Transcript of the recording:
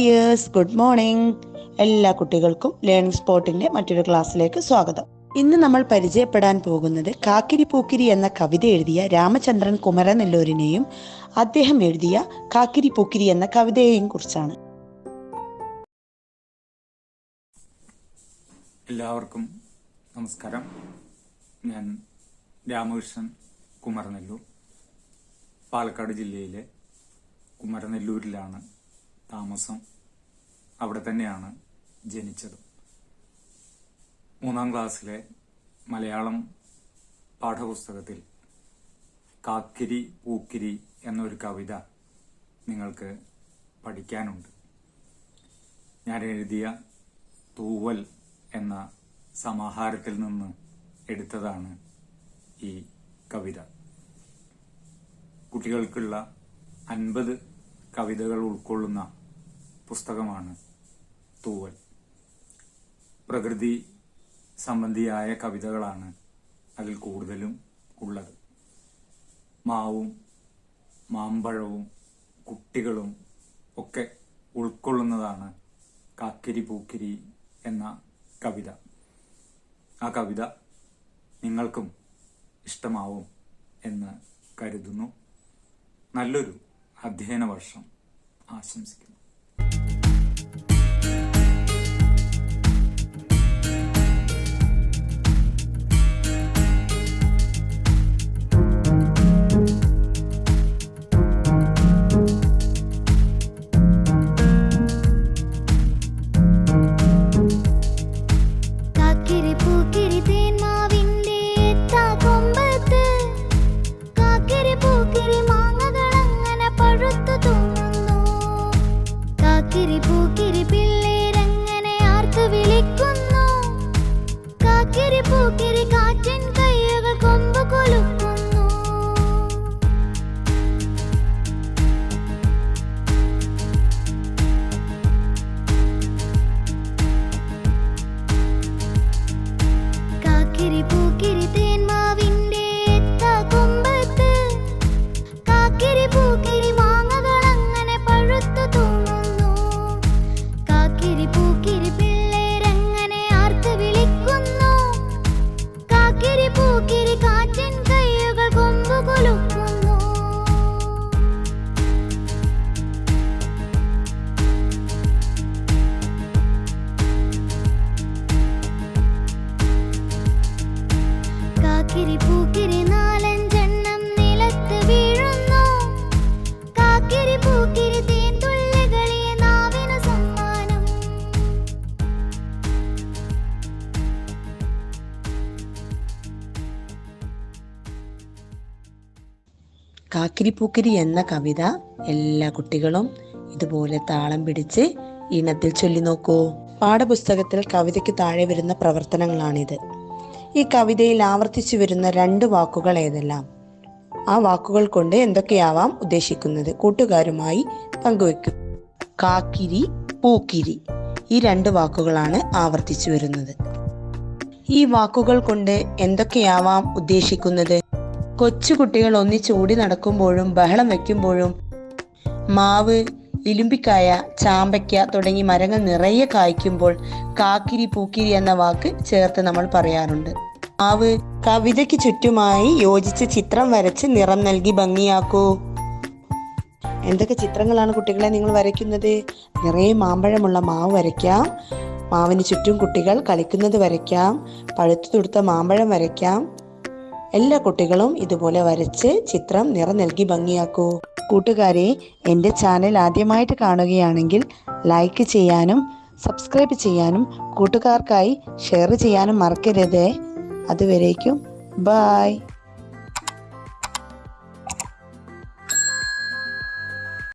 Dears good morning എല്ലാ കുട്ടികൾക്കും learning സ്പോട്ടിന്റെ മറ്റൊരു ക്ലാസ്സിലേക്ക് സ്വാഗതം. ഇന്ന് നമ്മൾ പരിചയപ്പെടാൻ പോകുന്നത് കാക്കിരി പൂക്കിരി എന്ന കവിത എഴുതിയ രാമചന്ദ്രൻ കുമരനെല്ലൂരിനെയും അദ്ദേഹം എഴുതിയ കാക്കിരി പൂക്കിരി എന്ന കവിതയെയും കുറിച്ചാണ്. എല്ലാവർക്കും നമസ്കാരം. ഞാൻ രാമകൃഷ്ണൻ കുമരനെല്ലൂർ പാലക്കാട് ജില്ലയിലെ കുമരനെല്ലൂരിലാണ് താമസം അവിടെ തന്നെയാണ് ജനിച്ചത്. മൂന്നാം ക്ലാസ്സിലെ മലയാളം പാഠപുസ്തകത്തിൽ കാക്കിരി പൂക്കിരി എന്നൊരു കവിത നിങ്ങൾക്ക് പഠിക്കാനുണ്ട്. ഞാൻ എഴുതിയ തൂവൽ എന്ന സമാഹാരത്തിൽ നിന്ന് എടുത്തതാണ് ഈ കവിത. കുട്ടികൾക്കുള്ള അൻപത് കവിതകൾ ഉൾക്കൊള്ളുന്ന പുസ്തകമാണ് തൂവൽ. പ്രകൃതി സംബന്ധിയായ കവിതകളാണ് അതിൽ കൂടുതലും ഉള്ളത്. മാവും മാമ്പഴവും കുട്ടികളും ഒക്കെ ഉൾക്കൊള്ളുന്നതാണ് കാക്കിരി പൂക്കിരി എന്ന കവിത. ആ കവിത നിങ്ങൾക്കും ഇഷ്ടമാവും എന്ന് കരുതുന്നു. നല്ലൊരു അധ്യയന വർഷം ആശംസിക്കുന്നു. കാക്കിരി പൂക്കിരി കാറ്റിൻ കാക്കിരി പൂക്കിരി നാലഞ്ചെണ്ണം നിലത്ത് വീഴുന്നു. കാക്കിരി സമ്മാനം. കാക്കിരി എന്ന കവിത എല്ലാ കുട്ടികളും ഇതുപോലെ താളം പിടിച്ച് ഈണത്തിൽ ചൊല്ലി നോക്കൂ. പാഠപുസ്തകത്തിൽ കവിതയ്ക്ക് താഴെ വരുന്ന പ്രവർത്തനങ്ങളാണിത്. ഈ കവിതയിൽ ആവർത്തിച്ചു വരുന്ന രണ്ട് വാക്കുകൾ ഏതെല്ലാം? ആ വാക്കുകൾ കൊണ്ട് എന്തൊക്കെയാവാം ഉദ്ദേശിക്കുന്നത്? കൂട്ടുകാരുമായി പങ്കുവെക്കും. കാക്കിരി പൂക്കിരി. ഈ രണ്ട് വാക്കുകളാണ് ആവർത്തിച്ചു വരുന്നത്. ഈ വാക്കുകൾ കൊണ്ട് എന്തൊക്കെയാവാം ഉദ്ദേശിക്കുന്നത്? കൊച്ചുകുട്ടികൾ ഒന്നിച്ചോടി നടക്കുമ്പോഴും ബഹളം വെക്കുമ്പോഴും മാവ് ഇലുമ്പിക്കായ ചാമ്പയ്ക്ക തുടങ്ങി മരങ്ങൾ നിറയെ കായ്ക്കുമ്പോൾ കാക്കിരി പൂക്കിരി എന്ന വാക്ക് ചേർത്ത് നമ്മൾ പറയാറുണ്ട്. മാവ് കവിതയ്ക്ക് ചുറ്റുമായി യോജിച്ച് ചിത്രം വരച്ച് നിറം നൽകി ഭംഗിയാക്കൂ. എന്തൊക്കെ ചിത്രങ്ങളാണ് കുട്ടികളെ നിങ്ങൾ വരയ്ക്കുന്നത്? നിറയെ മാമ്പഴമുള്ള മാവ് വരയ്ക്കാം. മാവിന് ചുറ്റും കുട്ടികൾ കളിക്കുന്നത് വരയ്ക്കാം. പഴുത്തു തുടുത്ത മാമ്പഴം വരയ്ക്കാം. എല്ലാ കുട്ടികളും ഇതുപോലെ വരച്ച് ചിത്രം നിറം നൽകി ഭംഗിയാക്കൂ. കൂട്ടുകാരെ എന്റെ ചാനൽ ആദ്യമായിട്ട് കാണുകയാണെങ്കിൽ ലൈക്ക് ചെയ്യാനും സബ്സ്ക്രൈബ് ചെയ്യാനും കൂട്ടുകാർക്കായി ഷെയർ ചെയ്യാനും മറക്കരുതേ. അതുവരേക്കും ബായ്.